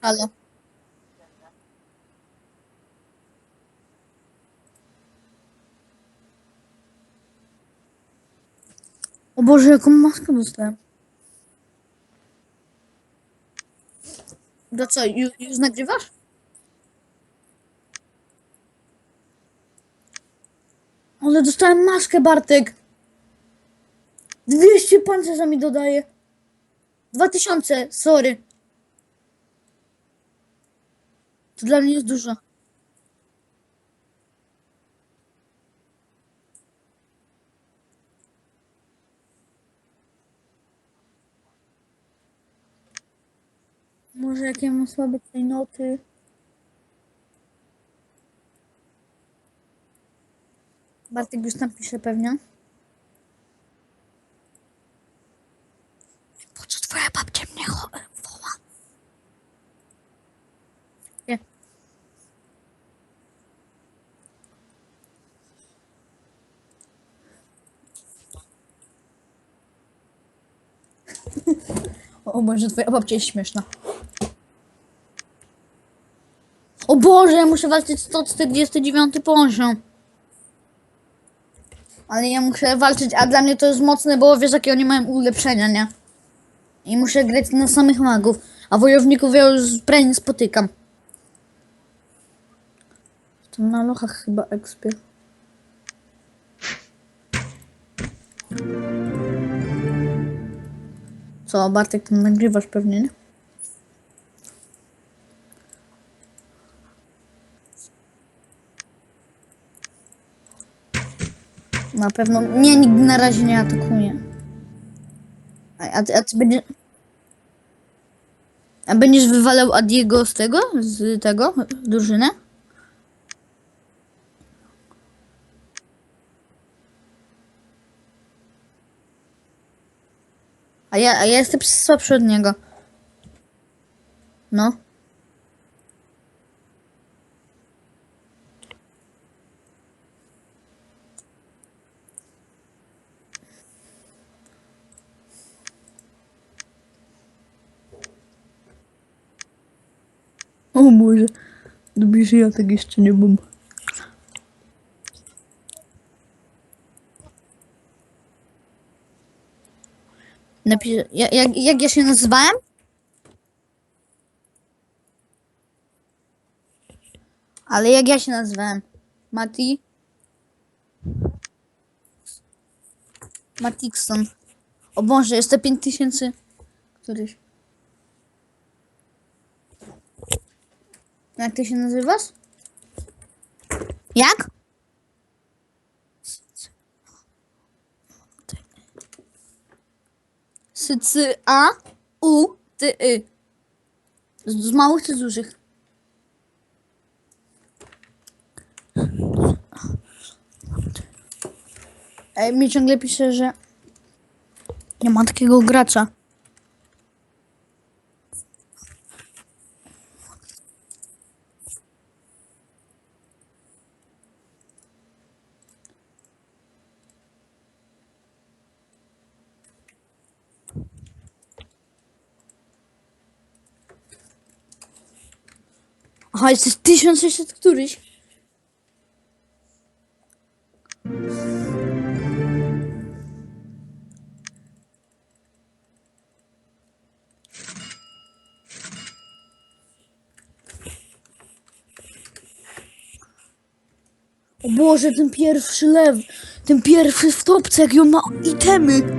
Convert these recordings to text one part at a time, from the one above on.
Halo. O Boże, jaką maskę dostałem. To co, już, już nagrywasz? Ale dostałem maskę, Bartek. 200 pancerza mi dodaje. 2000, sorry. To dla mnie jest dużo. Może jakie mam słabe klejnoty. Bartek już tam pisze pewnie. Po co twoja babcia mnie cho- woła? Nie. O Boże, twoja babcia jest śmieszna. O Boże, ja muszę walczyć 149 poziom. Ale ja muszę walczyć, a dla mnie to jest mocne, bo wiesz jakie oni mają ulepszenia, nie? I muszę grać na samych magów, a wojowników ja już prawie nie spotykam. To na lochach chyba ekspię. Co, Bartek, nagrywasz pewnie, nie? Na pewno. Nie, nigdy na razie nie atakuje. A, a, ty, a ty będziesz. A będziesz wywalał Adiego z tego? Z tego? Drużyny? A ja, a ja jestem słabszy od niego. No. O Boże. Lubisz, ja tak jeszcze nie mam. Napisz, ja, jak, jak ja się nazywałem? Ale jak ja się nazywałem? Mati? Matikson. O Boże, jest to 5000. Któryś. Jak ty się nazywasz? Jak? Sycy A U Ty Y. Z, z małych czy z dużych? Ej, mi ciągle pisze, że nie ma takiego gracza. Aha, jesteś 1600 któryś. O Boże, ten pierwszy lew, ten pierwszy w topce, jak on ma itemy.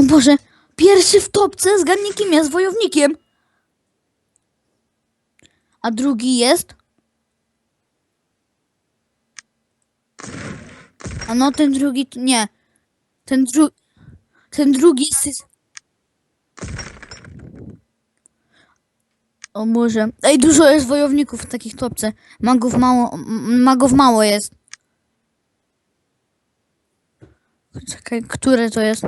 O Boże, pierwszy w topce, zgadnij kim jest, wojownikiem. A drugi jest? A no, ten drugi, nie. Ten drugi, ten drugi jest... O Boże. Ej, dużo jest wojowników w takich topce. Magów mało, magów mało jest. Czekaj, które to jest?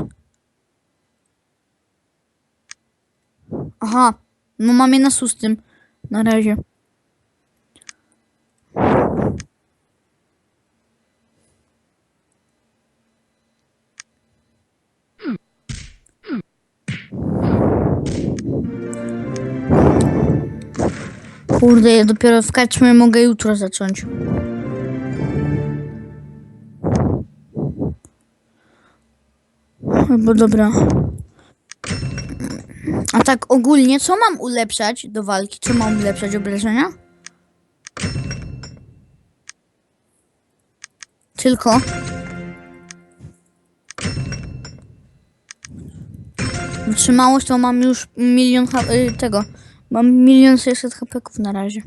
Aha, no mam je na szóstym. Na razie. Kurde, ja dopiero w kaczmie mogę jutro zacząć. Albo dobra. A tak ogólnie, co mam ulepszać do walki? Co mam ulepszać obrażenia? Tylko. Wytrzymałość to mam już milion y, tego. Mam milion 600 hapeków na razie.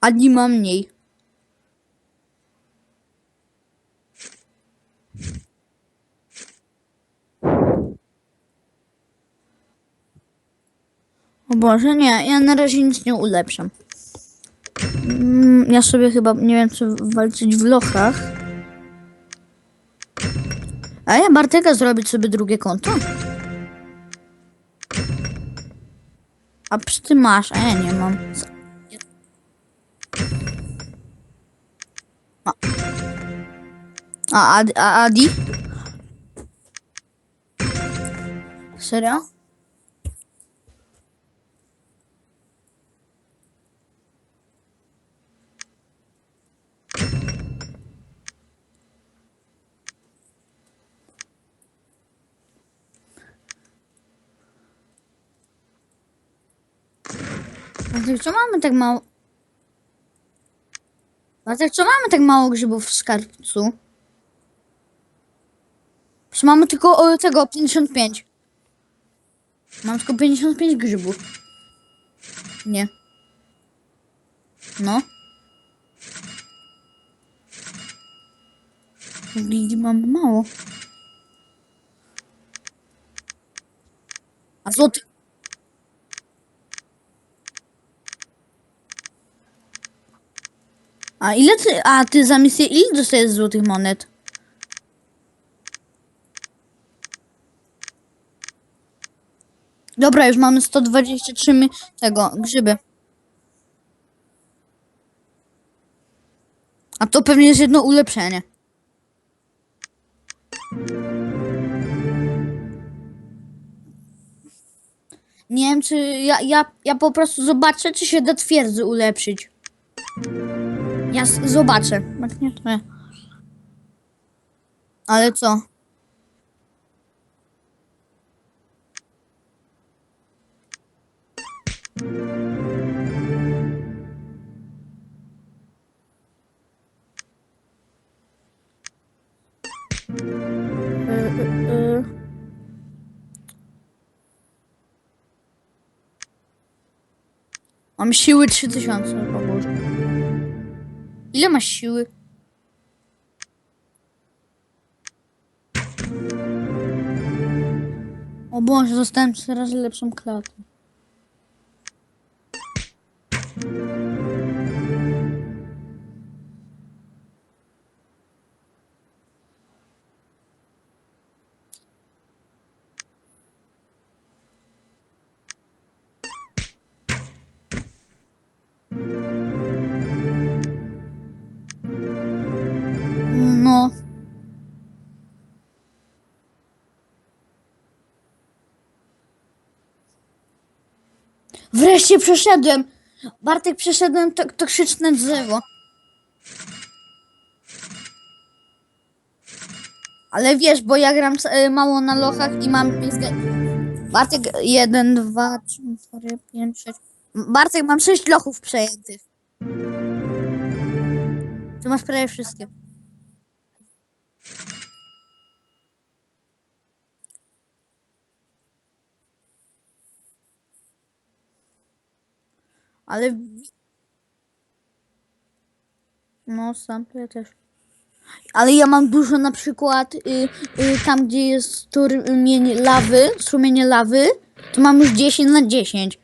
A nie mam mniej. O Boże, nie, ja na razie nic nie ulepszam. Mm, Ja sobie chyba, nie wiem, czy walczyć w lochach. A ja Barteka zrobić sobie drugie konto? A przy ty masz, a ja nie mam. A, a, a Adi? Serio? Bartek, co mamy tak mało... Bartek, co mamy tak mało grzybów w skarbcu? Przecież mamy tylko o, tego 55. Mam tylko 55 grzybów. Nie. No. Lili mam mało. A złoty... A ile ty... A ty za misję ile dostajesz złotych monet? Dobra, już mamy 123 my- tego, grzyby. A to pewnie jest jedno ulepszenie. Nie wiem, czy ja, ja, ja po prostu zobaczę, czy się da twierdzy ulepszyć. Ja zobaczę. Jak nie, to nie. Ale co? Mam siły 3000, o Boże. Ile masz siły? O Boże, dostałem coraz lepszą klatę. Wreszcie przeszedłem. Bartek, przeszedłem to toksyczne drzewo. Ale wiesz, bo ja gram e, mało na lochach i mam... Bartek, jeden, dwa, trzy, cztery, pięć, sześć... Bartek, mam sześć lochów przejętych. Ty masz prawie wszystkie. Ale. No, sam ja też. Ale ja mam dużo na przykład y, y, tam, gdzie jest strumień lawy, strumienie lawy, to mam już 10 na 10.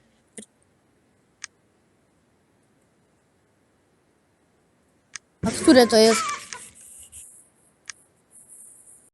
A które to jest?